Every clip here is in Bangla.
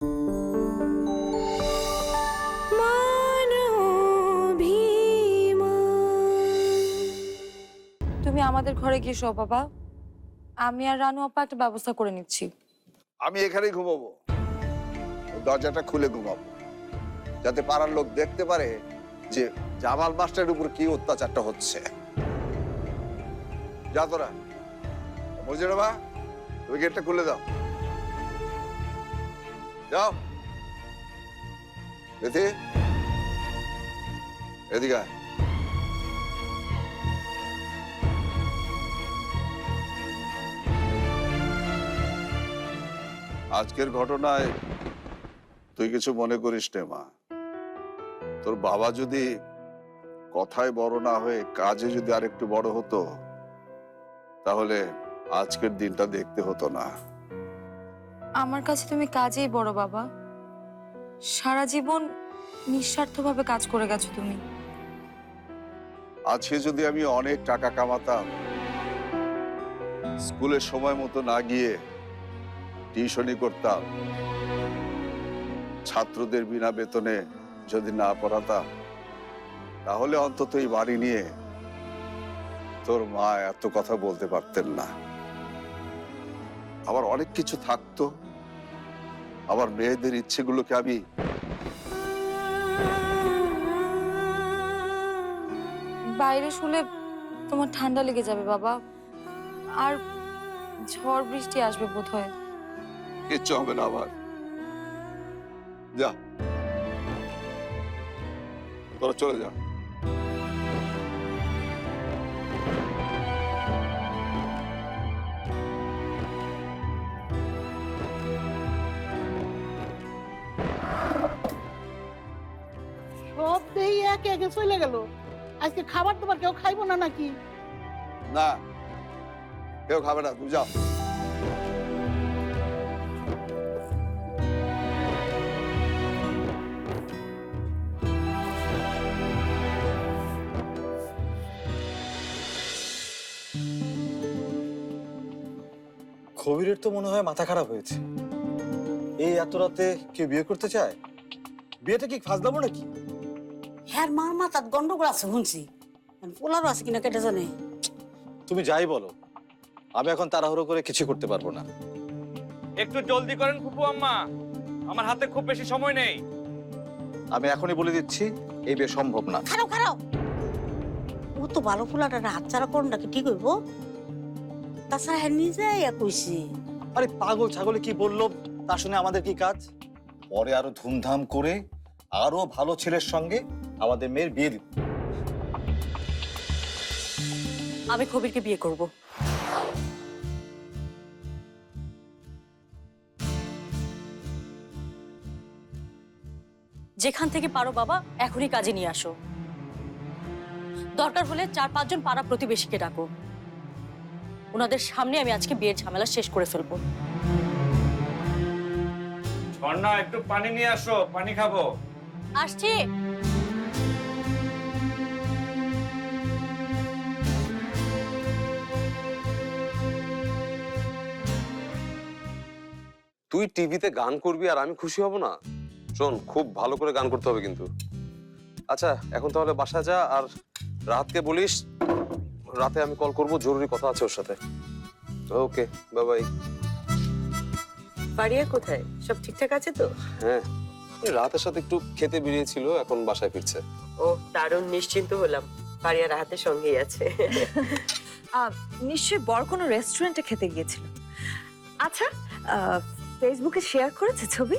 তুমি আমাদের ঘরে গিয়ে শো বাবা। আমি আর রানু আপা একটা ব্যবস্থা করে নিচ্ছি। আমি এখানেই ঘুমাবো। দরজাটা খুলে ঘুমাবো। যাতে পাড়ার লোক দেখতে পারে যে জামাল মাস্টারের উপর কি অত্যাচারটা হচ্ছে। যা তোরা। বুঝলে বা তুমি গেটটা খুলে দাও। যাও বেথি এদিকে। আজকের ঘটনায় তুই কিছু মনে করিস নে, মা। তোর বাবা যদি কথায় বড় না হয়ে কাজে যদি আরেকটু বড় হতো, তাহলে আজকের দিনটা দেখতে হতো না। আমার কাছে তুমি কাজেই বড় বাবা। সারা জীবন নিঃস্বার্থভাবে কাজ করে গেছো তুমি। আজকে যদি আমি অনেক টাকা কামাতাম স্কুলে সময় মতো না গিয়ে টিউশনি করতাম, ছাত্রদের বিনা বেতনে যদি না পড়াতাম, তাহলে অন্তত এই বাড়ি নিয়ে তোর মা এত কথা বলতে পারতেন না। আবার অনেক কিছু থাকতো। আবার মেয়েদের ইচ্ছেগুলোকে আমি বাইরে শুলে তোমার ঠান্ডা লেগে যাবে বাবা। আর ঝড় বৃষ্টি আসবে বোধ হয় কিচ্ছু হবে না আবার যা। তোরা চলে যা। একে একে চলে গেল? আজকে খাবার তোমার কেউ খাইবো না নাকি? না কেউ খাবে না তুমি যাও। কবিরের তো মনে হয় মাথা খারাপ হয়েছে। এই এত রাতে কেউ বিয়ে করতে চায়? বিয়েটা কি ফাজলামো নাকি? হ্যাঁ মার মাথার গন্ডগোল আছে শুনছি। পোলারও আছে কিনা কেটে জানে। তুমি যাই বলো আমি এখন তাড়াহুড়ো করে কিছু করতে পারব না। একটু জলদি করেন ফুপু আম্মা আমার হাতে খুব বেশি সময় নেই। আমি এখনই বলে দিচ্ছি এই বিয়ে সম্ভব না। খারাপ খারাপ ও তো ভালো পোলাটা হাত ছাড়া করুন নাকি ঠিক হইব? তাছাড়া হ্যাঁ নিজে ইয়া কইছি। আরে পাগল ছাগলে কি বলল তা শুনে আমাদের কি কাজ? পরে আরও ধুমধাম করে আরও ভালো ছেলের সঙ্গে আমাদের মেয়ের বিয়ে দিব আমি কবিরকে বিয়ে করব। যেখান থেকে পারো বাবা এখনই কাজে নিয়ে আসো। দরকার হলে চার পাঁচজন পাড়া প্রতিবেশীকে ডাকো। ওনাদের সামনে আমি আজকে বিয়ের ঝামেলা শেষ করে ফেলব। ঝর্ণা একটু পানি নিয়ে আসো পানি খাব। আসছি। তুই টিভিতে গান করবি আর আমি খুশি হব না? শোন খুব ভালো করে গান করতে হবে কিন্তু। আচ্ছা এখন তাহলে বাসা যা আর রাতকে বলিস রাতে আমি কল করব জরুরি কথা আছে ওর সাথে। ওকে বাই বাই পারিয়া কোথায়? সব ঠিকঠাক আছে তো? হ্যাঁ। রাতের সাথে একটু খেতে বেরিয়েছিল এখন বাসায় ফিরছে। ও দারুণ নিশ্চিন্ত হলাম। পারিয়া রাহাতের সঙ্গেই আছে। নিশ্চয়ই বড় কোনো রেস্টুরেন্টে খেতে গিয়েছিল। আচ্ছা আহ, ফেসবুকে শেয়ার করেছে ছবি?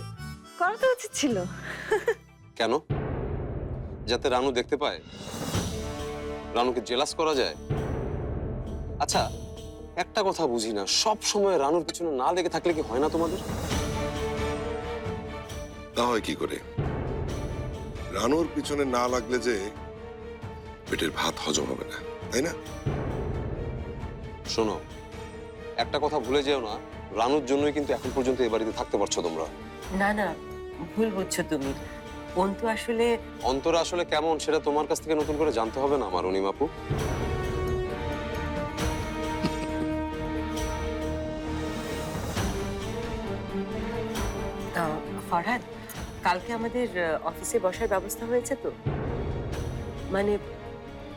করা তো উচিত ছিল। কেন? যাতে রানু দেখতে পায়। রানুকে জেলাস করা যায়। আচ্ছা একটা কথা বুঝি না সব সময় রানুর পিছনে না লেগে থাকলে কি হয় না তোমাদের? তা হয় কি করে? রানুর পিছনে না লাগলে যে পেটের ভাত হজম হবে না তাই না? শোনো একটা কথা ভুলে যেও না রানুর জন্যই কিন্তু এখন পর্যন্ত এ বাড়িতে থাকতে পারছ তোমরা। না না ভুল বুঝছ তুমি। অন্তু আসলে অন্তর আসলে কেমন সেটা তোমার কাছ থেকে নতুন করে জানতে হবে না আমার অনিমাপু? ফরহাদ কালকে আমাদের অফিসে বসার ব্যবস্থা হয়েছে তো। মানে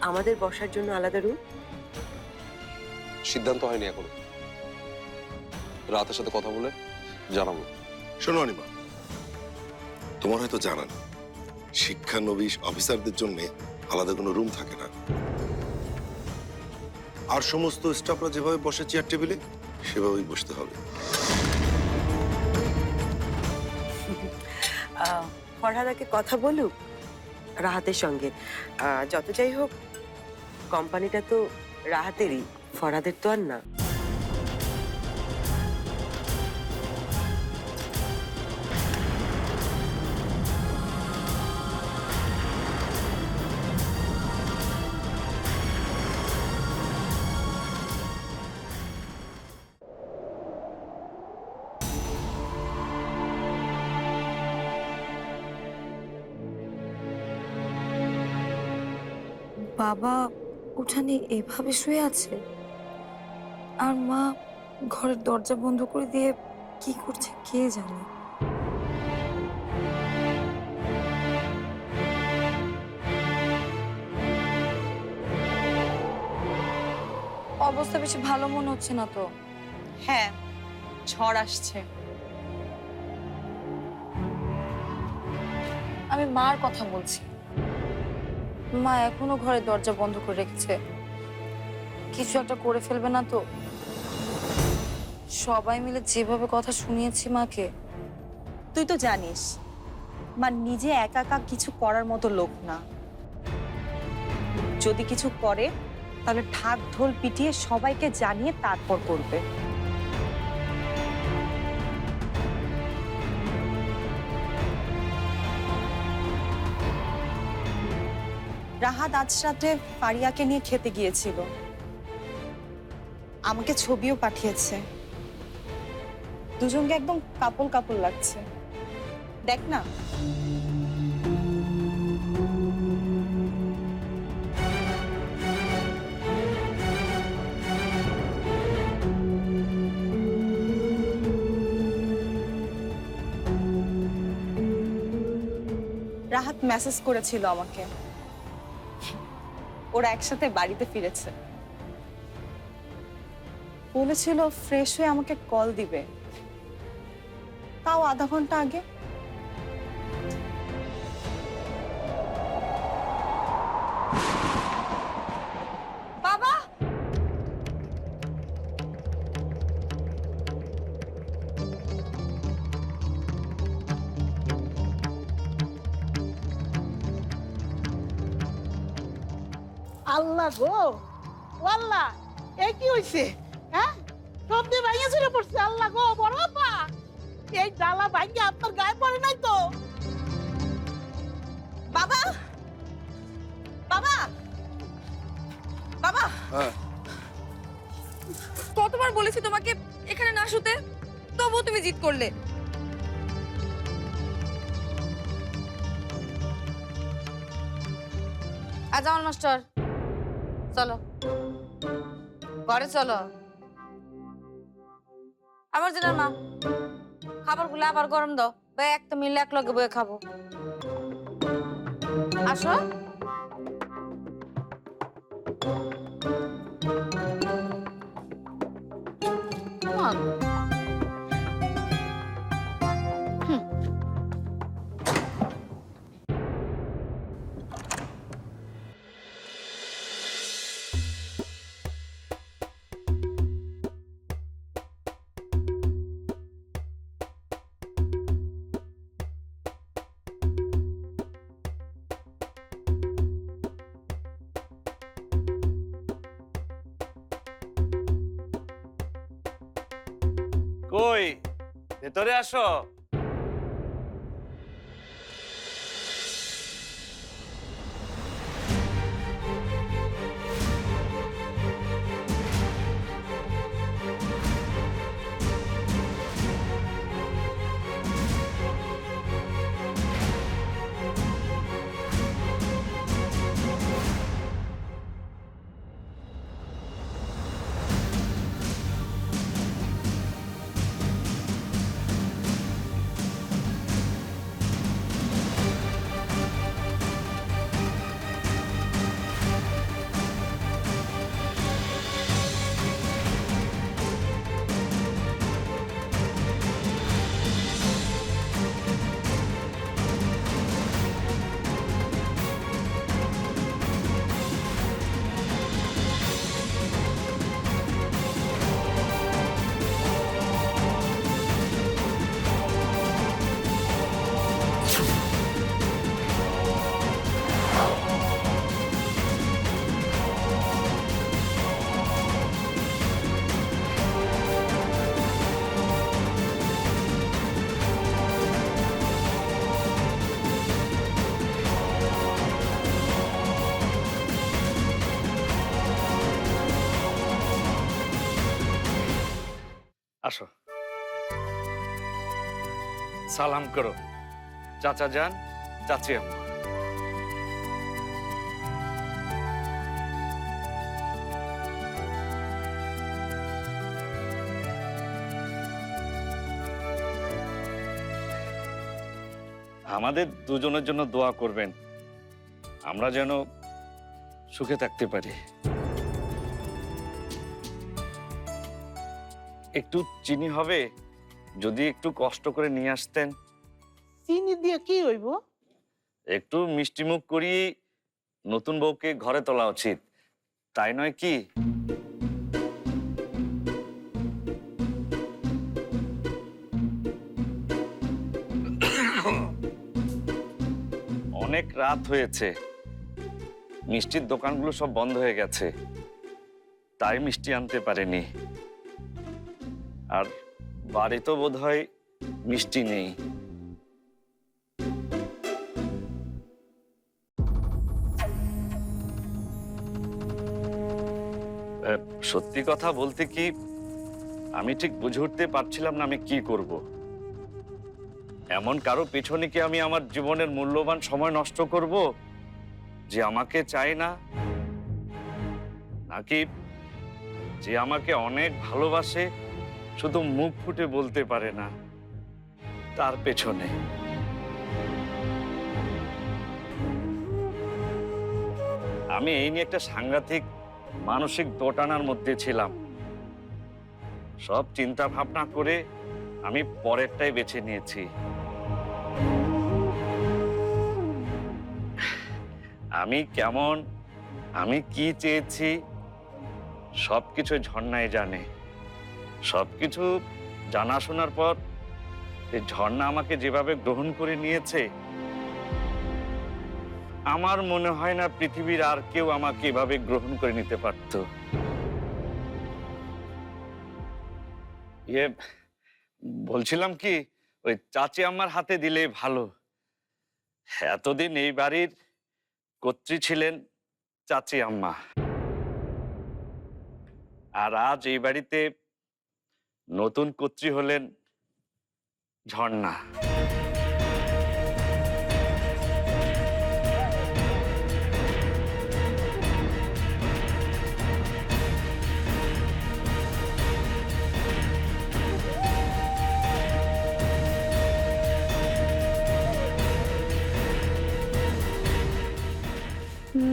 আমাদের বসার জন্য আলাদা রুম সিদ্ধান্ত হয়নি এখনও। রাতের সাথে কথা বলে জানাব। শোনো অনিমা তোমার হয়তো জানা না শিক্ষানবিশ অফিসারদের জন্য আলাদা কোনো রুম থাকে না। আর সমস্ত স্টাফরা যেভাবে বসে চেয়ার টেবিলে সেভাবেই বসতে হবে। ফরহাদাকে কথা বলুক, রাহাতের সঙ্গে। যত যাই হোক, কোম্পানিটা তো রাহাতেরই, ফরহাদের তো আর না। বাবা উঠানে এভাবে শুয়ে আছে? আর মা ঘরের দরজা বন্ধ করে দিয়ে কি করছে কে জানে? অবস্থা বেশি ভালো মনে হচ্ছে না তো? হ্যাঁ ঝড় আসছে। আমি মার কথা বলছি। মা এখনও ঘরের দরজা বন্ধ করে রেখেছে। কিছু একটা করে ফেলবে না তো? সবাই মিলে যেভাবে কথা শুনিয়েছি মাকে। তুই তো জানিস, মা নিজে একা একা কিছু করার মতো লোক না। যদি কিছু করে, তাহলে ঢাক ঢোল পিটিয়ে সবাইকে জানিয়ে তারপর করবে। রাহাত আজ রাতে ফারিয়াকে নিয়ে খেতে গিয়েছিল। আমাকে ছবিও পাঠিয়েছে। দুজনকে একদম কাপল কাপল লাগছে। দেখ না। রাহাত মেসেজ করেছিল আমাকে। ওরা একসাথে বাড়িতে ফিরেছে। বলেছিল ফ্রেশ হয়ে আমাকে কল দিবে। তাও আধা ঘণ্টা আগে আল্লাহ গো। আল্লাহ এই কি হইছে? হ্যাঁ? সব দিয়ে ভাইয়া ছিল পড়ছে আল্লাহ গো বড় বাবা এই ডালা ভাঙ্গে আপনার গায়ে পড়ে নাই তো? বাবা বাবা বাবা। কতবার বলেছি তোমাকে এখানে না শুতে? তবুও তুমি জিদ করলে। আজামান মাস্টার চলো। ঘরে চলো। আবার জন্য মা খাবারগুলো আবার গরম দাও। বে একটা মিলে এক লগে বয়ে খাব। আসো। কই? ভেতরে আসো। আসো। সালাম করো। চাচা যান, চাচি আম্মা। আমাদের দুজনের জন্য দোয়া করবেন। আমরা যেন সুখে থাকতে পারি। একটু চিনি হবে? যদি একটু কষ্ট করে নিয়ে আসতেন। চিনি দিয়ে কি হইব? একটু মিষ্টিমুখ করিয়ে নতুন বউকে ঘরে তোলা উচিত। তাই নয় কি? অনেক রাত হয়েছে। মিষ্টির দোকানগুলো সব বন্ধ হয়ে গেছে। তাই মিষ্টি আনতে পারেনি। আর বাড়ি তো বোধ হয় মিষ্টি নেই। সত্যি কথা বলতে কি, আমি ঠিক বুঝে উঠতে পারছিলাম না আমি কি করব। এমন কারও পেছনে কি আমি আমার জীবনের মূল্যবান সময় নষ্ট করব, যে আমাকে চায় না? নাকি যে আমাকে অনেক ভালোবাসে শুধু মুখ ফুটে বলতে পারে না, তার পেছনে। আমি এই নিয়ে একটা সাংঘাতিক, মানসিক দোটানার মধ্যে ছিলাম। সব চিন্তা ভাবনা করে আমি পরেরটাই বেছে নিয়েছি। আমি কেমন, আমি কি চেয়েছি, সবকিছু ঝর্ণায় জানে। সবকিছু জানা শোনার পর এই ঝর্ণা আমাকে যেভাবে গ্রহণ করে নিয়েছে, আমার মনে হয় না পৃথিবীর আর কেউ আমাকে এভাবে গ্রহণ করে নিতে পারত। ইয়ে বলছিলাম কি, ওই চাচি আমার হাতে দিলে ভালো। এতদিন এই বাড়ির কর্ত্রী ছিলেন চাচি আম্মা। আর আজ এই বাড়িতে নতুন কর্ত্রী হলেন ঝর্ণা।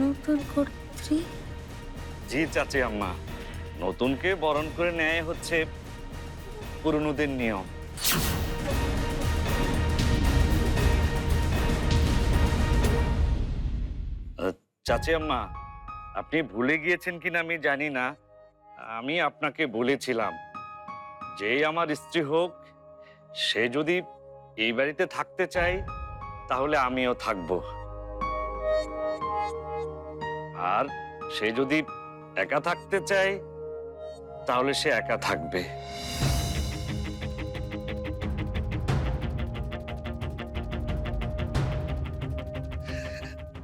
নতুন কর্ত্রী? জি চাচি আম্মা। নতুনকে বরণ করে নেয় হচ্ছে পুরনোদের নিয়ম। চাচি আম্মা, আপনি ভুলে গিয়েছেন কিনা আমি জানি না। আমি আপনাকে বলেছিলাম যে আমার স্ত্রী হোক, সে যদি এই বাড়িতে থাকতে চায়, তাহলে আমিও থাকব। আর সে যদি একা থাকতে চায়, তাহলে সে একা থাকবে।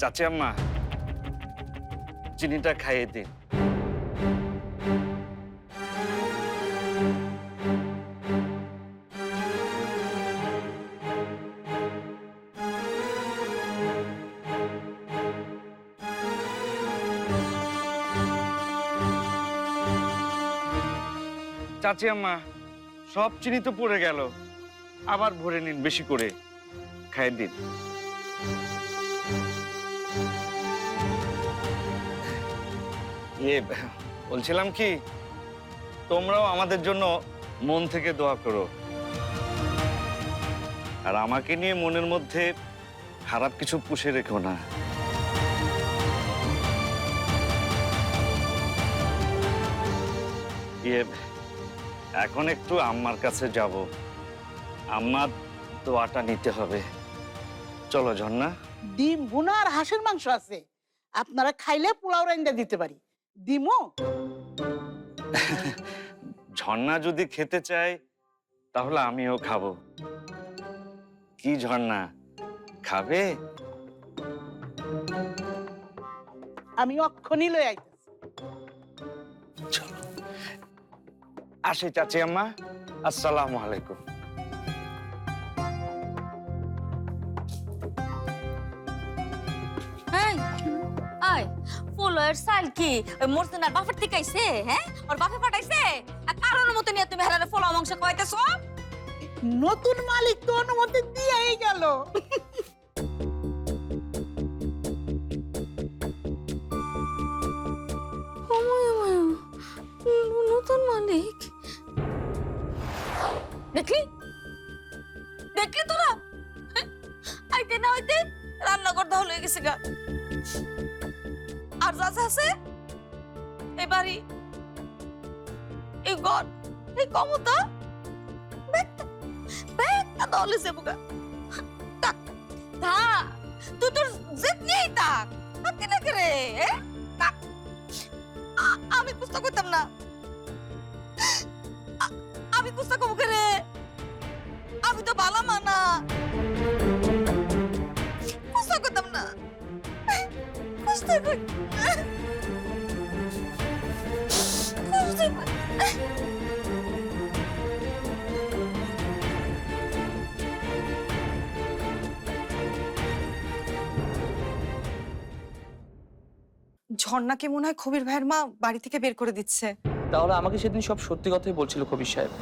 চাচি আম্মা, চিনিটা খাইয়ে দিন। চাচি আম্মা, সব চিনি তো পড়ে গেল। আবার ভরে নিন বেশি করে। খাইয়ে দিন। ইয়ে বলছিলাম কি, তোমরাও আমাদের জন্য মন থেকে দোয়া করো। আর আমাকে নিয়ে মনের মধ্যে খারাপ কিছু পুষে রেখো না। ইয়ে এখন একটু আম্মার কাছে যাব। আম্মার দোয়াটা নিতে হবে। চলো ঝর্ণা। ডিম, ভুনা আর হাঁসের মাংস আছে। আপনারা খাইলে পোলাও রাইন্দা দিতে পারি। ডিমও ঝর্ণা যদি খেতে চায় তাহলে আমিও খাব। কি ঝর্ণা? খাবে? আমি অক্ষণি লই আইতেছি। চলো। আসে চাচি আম্মা। আসসালামু আলাইকুম। ফুলের সাইল কি? ওই মোরসেনার বাপের থেকে আইছে হ্যাঁ ওর বাপে পাঠাইছে? আর কারোর মতো নিয়ে তুমি হেলারে ফলা মাংস কইতেছো? নতুন মালিক তো অনুমতি দিয়েই গেল। নতুন মালিক। দেখলি? দেখলি তোরা? আইতে না হইতে রান্নাঘর দখল হয়ে গেছে গা। আর যা যা আছে? এই বাড়ি এই ঘর এই ব্যাগটা দলে গা থাক, থাক। তুই তোর জেদ নিয়েই থাক। থাকতে না রে? আমি পুস্তক করতাম না। আমি পুস্তক কমুকে রে? আমি তো ভালো মানা পুস্তক ঝর্ণাকে মনে হয় কবির ভাইয়ের মা বাড়ি থেকে বের করে দিচ্ছে। তাহলে আমাকে সেদিন সব সত্যি কথাই বলছিল কবির সাহেব।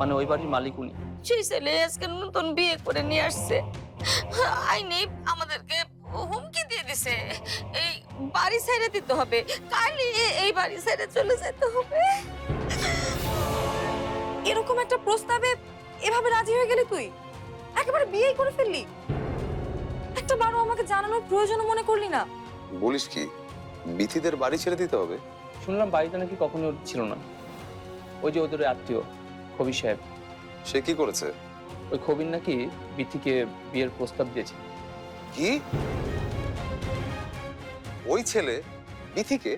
মানে ওই বাড়ির মালিক উনি। সেই ছেলে আজকে নতুন বিয়ে করে নিয়ে আসছে। আইনে আমাদেরকে হুমকি দিয়ে দিছে। এই বাড়ি ছেড়ে দিতে হবে। কালই এই বাড়ি ছেড়ে চলে যেতে হবে। এরকম একটা প্রস্তাবে এভাবে রাজি হয়ে গেলি তুই? একেবারে বিয়েই করে ফেললি। একটা বারো আমাকে জানানোর প্রয়োজন মনে করলি না। বলিস কি বিথিদের বাড়ি ছেড়ে দিতে হবে? শুনলাম বাড়িটা নাকি কখনো ছিল না। ওই যে ওদের আত্মীয় কবির সাহেব। সে কি করেছে? ওই কবির নাকি বিথিকে বিয়ের প্রস্তাব দিয়েছে। কি? ওই ছেলে বিথিকে